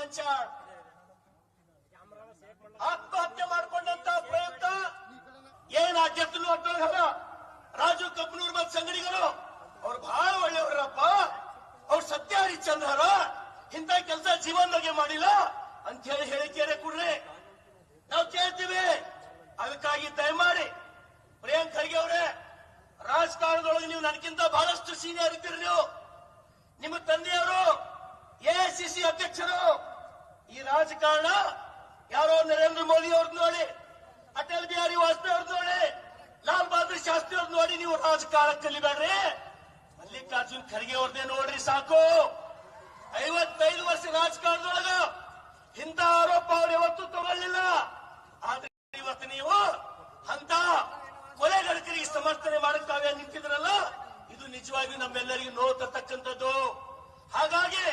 ಪಂಚಾಳ್ ಆತ್ಮಹತ್ಯೆ ಮಾಡಿಕೊಂಡಂತ ಪ್ರಯತ್ನ ಏನ್ ಅಧ್ಯಕ್ಷರು ಅಟ್ಟೋಗಲ್ಲ ರಾಜು ಕಬ್ನೂರ್ ಮತ್ ಸಂಗಡಿಗರು, ಅವ್ರು ಬಹಳ ಒಳ್ಳೆಯವರಪ್ಪ. ಅವ್ರು ಸತ್ಯ ಹರಿಚಂದ್ರ ಇಂಥ ಕೆಲಸ ಜೀವನದಾಗೆ ಮಾಡಿಲ್ಲ. ಅಂತ ಹೇಳಿ ಹೇಳಿಕೆರೆ ಕೊಡ್ರಿ. ನಾವು ಕೇಳ್ತೀವಿ. ಅದಕ್ಕಾಗಿ ದಯಮಾಡಿ ಪ್ರಿಯಾಂಕ್ ಖರ್ಗೆ ಅವರೇ, ರಾಜಕಾರಣದೊಳಗೆ ನೀವು ನನಗಿಂತ ಬಹಳಷ್ಟು ಸೀನಿಯರ್ ಇದ್ದೀರಿ ನೀವು. ನಿಮ್ಮ ತಂದೆಯವರು ಎಐಸಿಸಿ ಅಧ್ಯಕ್ಷರು. ರಾಜಕಾರಣ? ಯಾರೋ ನರೇಂದ್ರ ಮೋದಿ ಅವ್ರದ್ದು ನೋಡಿ, ಅಟಲ್ ಬಿಹಾರಿ ವಾಜಪೇಯಿ ಅವ್ರದ್ದು ನೋಡಿ, ಲಾಲ್ ಬಹದ್ದೂರ್ ಶಾಸ್ತ್ರಿ ಅವ್ರದ್ದು ನೋಡಿ ನೀವು ರಾಜಕಾರಣ ಕಲಿಬೇಡ್ರಿ. ಮಲ್ಲಿಕಾರ್ಜುನ್ ಖರ್ಗೆ ಅವ್ರದ್ದೇ ನೋಡ್ರಿ ಸಾಕು. ಐವತ್ತೈದು ವರ್ಷ ರಾಜಕಾರಣದೊಳಗ ಇಂತ ಆರೋಪ ಅವ್ರು ಯಾವತ್ತೂ ತಗೊಳ್ಳಿಲ್ಲ. ಆದ್ರೆ ಇವತ್ತು ನೀವು ಅಂತ ಕೊಲೆಗಡಕರಿಗೆ ಸಮರ್ಥನೆ ಮಾಡಕ್ಕಾಗ ನಿಂತಿದ್ರಲ್ಲ? ಇದು ನಿಜವಾಗಿಯೂ ನಮ್ಮೆಲ್ಲರಿಗೂ ನೋವು ತರ್ತಕ್ಕಂಥದ್ದು. ಹಾಗಾಗಿ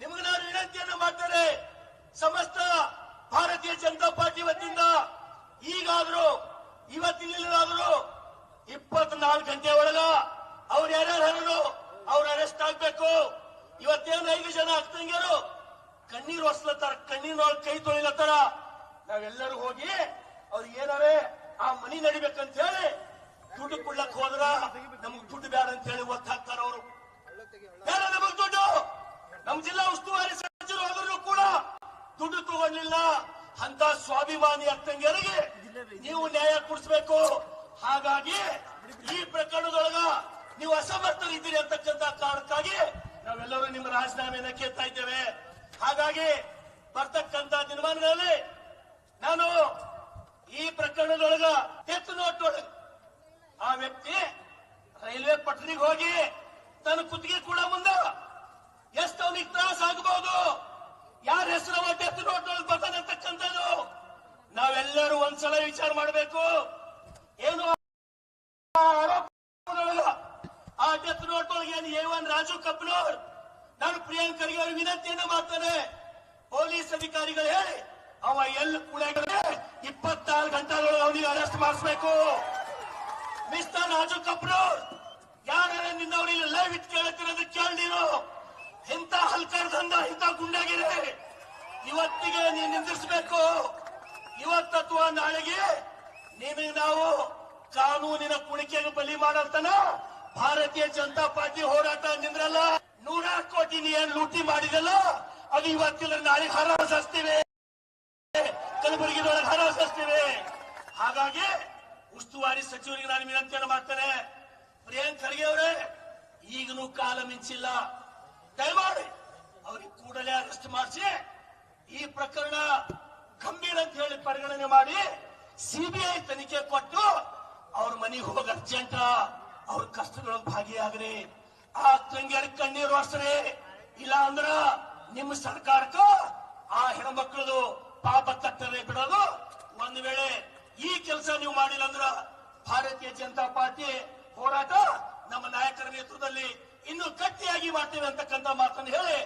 ನಿಮ್ಗೆ ನಾನು ವಿನಂತಿಯನ್ನು ಮಾಡ್ತಾರೆ ಸಮಸ್ತ ಭಾರತೀಯ ಜನತಾ ಪಾರ್ಟಿ ವತಿಯಿಂದ ಈಗಾದ್ರೂ ಇವತ್ತಿನಿಂದಾದ್ರೂ ಇಪ್ಪತ್ನಾಲ್ಕು ಗಂಟೆ ಒಳಗ ಅವ್ರು ಯಾರ್ಯಾರು ಅವ್ರು ಅರೆಸ್ಟ್ ಆಗ್ಬೇಕು. ಇವತ್ತೇನು ಐದು ಜನ ಅಕ್ಕಂಗಿಯರು ಕಣ್ಣೀರು ಹೊಸ್ಲತ್ತಾರ ಕಣ್ಣೀರೊಳಗೆ ಕೈ ತೊಳಿಲತ್ತಾರ. ನಾವೆಲ್ಲರೂ ಹೋಗಿ ಅವ್ರಿಗೆ ಏನಾರೆ ಆ ಮನಿ ನಡಿಬೇಕಂತ ಹೇಳಿ ದುಡ್ಡು ಕೊಡ್ಲಕ್ ಹೋದ್ರ ನಮಗ್ ದುಡ್ಡು ಬೇಡ ಅಂತ ಹೇಳಿ ಒತ್ತಾಕ್ತಾರ ಅವರು. ಬೇಡ ನಮಗ್ ದುಡ್ಡು? ನಮ್ ಜಿಲ್ಲಾ ಉಸ್ತುವಾರಿ ಸಚಿವರು ಹೋದ್ರು ಕೂಡ ದುಡ್ಡು ತಗೊಂಡಿಲ್ಲ. ಅಂತ ಸ್ವಾಭಿಮಾನಿ ಅತ್ತಂಗಿಯರಿಗೆ ನೀವು ನ್ಯಾಯ ಕೊಡಿಸ್ಬೇಕು. ಹಾಗಾಗಿ ನೀವು ಅಸಮರ್ಥರಿದ್ದೀರಿ ಅಂತಕ್ಕಂಥ ಕಾರಣಕ್ಕಾಗಿ ನಾವೆಲ್ಲರೂ ನಿಮ್ಮ ರಾಜೀನಾಮೆಯನ್ನ ಕೇಳ್ತಾ ಇದ್ದೇವೆ. ಹಾಗಾಗಿ ಬರ್ತಕ್ಕಂತ ದಿನಮಾನಗಳಲ್ಲಿ ನಾನು ಈ ಪ್ರಕರಣದೊಳಗ ಎತ್ತು ನೋಟ್ ಆ ವ್ಯಕ್ತಿ ರೈಲ್ವೆ ಪಟ್ರಿಗೆ ಹೋಗಿ ತನ್ನ ಕುತ್ತಿಗೆ ಕೂಡ ಮುಂದ ಎಷ್ಟು ಅವನಿಗೆ ತ್ರಾಸ ಆಗಬಹುದು ಯಾರ ಹೆಸರು ಡೆತ್ ನೋಟ್ ಒಳಗೆ ಬರ್ತಾನೆ ಅಂತಕ್ಕಂಥದ್ದು ನಾವೆಲ್ಲರೂ ಒಂದ್ಸಲ ವಿಚಾರ ಮಾಡಬೇಕು. ಏನು ಆ ಒಳಗೆ ಎ ಒನ್ ರಾಜು ಕಬ್ನೂರ್ ನಾನು ಪ್ರಿಯಾಂಕರಿಗೆ ಅವ್ರಿಗೆ ವಿನಂತಿಯನ್ನು ಮಾಡ್ತಾನೆ. ಪೊಲೀಸ್ ಅಧಿಕಾರಿಗಳು ಹೇಳಿ, ಅವ ಎಲ್ ಕೂಡ ಇಪ್ಪತ್ನಾಲ್ಕು ಗಂಟೆಗಳು ಅವನಿಗೆ ಅರೆಸ್ಟ್ ಮಾಡಿಸ್ಬೇಕು. ಮಿಸ್ಟರ್ ರಾಜು ಕಬ್ನೂರ್ ಯಾರ ನಿನ್ನವರಿಗೆ ಲೈವ್ ಇಟ್ ಕೇಳುತ್ತಿರೋದು ಕೇಳಿ ನೀನು. ಇಂಥ ಹಲ್ಕರ್ ದಂದ ಇಂಥ ಗುಂಡಾಗಿದೆ ಇವತ್ತಿಗೆ ನೀನು ನಿಂದಿರ್ಸ್ಬೇಕು. ಇವತ್ತು ಅಥವಾ ನಾಳೆಗೆ ನಿಮಗೆ ನಾವು ಕಾನೂನಿನ ಕುಣಿಕೆಗೆ ಬಲಿ ಮಾಡಲ್ತನ ಭಾರತೀಯ ಜನತಾ ಪಾರ್ಟಿ ಹೋರಾಟ ನಿಂದ್ರಲ್ಲ ನೂರಾರು ಕೋಟಿ ಏನ್ ಲೂಟಿ ಮಾಡಿದಲ್ಲ? ಅದು ಇವತ್ತಿಲ್ಲ ನಾಳೆ ಹರಾಜಿಸ್ತೀವಿ ಕಲಬುರಗಿದೊಳಗೆ ಹರಾಜಿಸ್ತೀವಿ ಹಾಗಾಗಿ ಉಸ್ತುವಾರಿ ಸಚಿವರಿಗೆ ನಾನು ವಿನಂತಿಯನ್ನು ಮಾಡ್ತೇನೆ. ಪ್ರಿಯಾಂಕ್ ಖರ್ಗೆ ಅವರೇ ಈಗಲೂ ಕಾಲ ಮಿಂಚಿಲ್ಲ. ದಯಮಾಡಿ ಅವ್ರಿಗೆ ಕೂಡಲೇ ಅರೆಸ್ಟ್ ಮಾಡಿಸಿ, ಈ ಪ್ರಕರಣ ಗಂಭೀರ ಅಂತ ಹೇಳಿ ಪರಿಗಣನೆ ಮಾಡಿ, ಸಿಬಿಐ ತನಿಖೆ ಕೊಟ್ಟು ಅವ್ರ ಮನೆಗೆ ಹೋಗಿ ಅರ್ಜೆಂಟ ಅವ್ರ ಕಷ್ಟದೊಳಗೆ ಭಾಗಿಯಾಗ್ರಿ. ಆ ತಂಗಿಯರಿಗೆ ಕಣ್ಣೀರು ಒರ್ಸ್ರಿ. ಇಲ್ಲ ಅಂದ್ರ ನಿಮ್ಮ ಸರ್ಕಾರಕ್ಕ ಆ ಹೆಣ್ಮಕ್ಳದು ಪಾಪ ತಟ್ಟರೆ ಬಿಡೋದು. ಒಂದ್ ವೇಳೆ ಈ ಕೆಲಸ ನೀವು ಮಾಡಿಲ್ಲ ಅಂದ್ರ ಭಾರತೀಯ ಜನತಾ ಪಾರ್ಟಿ ಹೋರಾಟ ನಮ್ಮ ನಾಯಕರ ನೇತೃತ್ವದಲ್ಲಿ ಇನ್ನು ಗಟ್ಟಿಯಾಗಿ ಮಾಡ್ತೇವೆ ಅಂತಕ್ಕಂಥ ಮಾತನ್ನು ಹೇಳಿ